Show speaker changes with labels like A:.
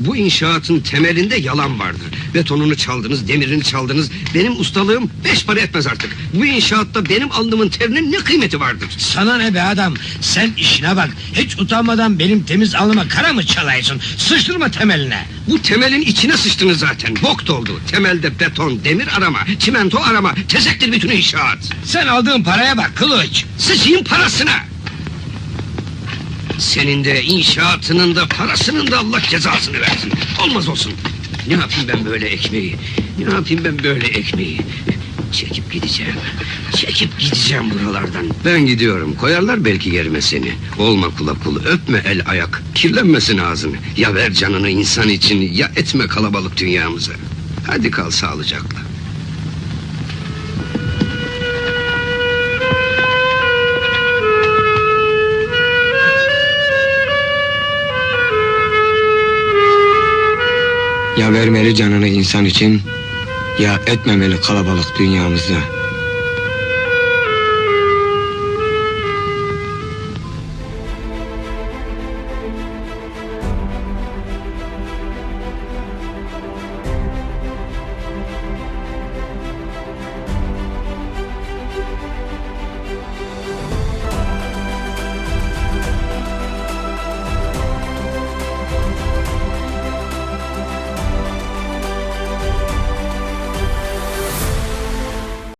A: Bu inşaatın temelinde yalan vardır. Betonunu çaldınız, demirini çaldınız. Benim ustalığım beş para etmez artık. Bu inşaatta benim alnımın terinin ne kıymeti vardır?
B: Sana ne be adam? Sen işine bak. Hiç utanmadan benim temiz alnıma kara mı çalıyorsun? Sıçtırma temeline.
A: Bu temelin içine sıçtınız zaten. Bok doldu. Temelde beton, demir arama, çimento arama. Tezektir bütün inşaat.
B: Sen aldığın paraya bak kılıç.
A: Sıçayım parasına. Senin de inşaatının da parasının da Allah cezasını versin. Olmaz olsun. Ne yapayım ben böyle ekmeği? Ne yapayım ben böyle ekmeği? Çekip gideceğim. Çekip gideceğim buralardan. Ben gidiyorum. Koyarlar belki yerime seni. Olma kula kul. Öpme el ayak. Kirlenmesin ağzın. Ya ver canını insan için ya etme kalabalık dünyamıza. Hadi kal sağlıcakla.
C: Ya vermeli canını insan için ya etmemeli kalabalık dünyamızda.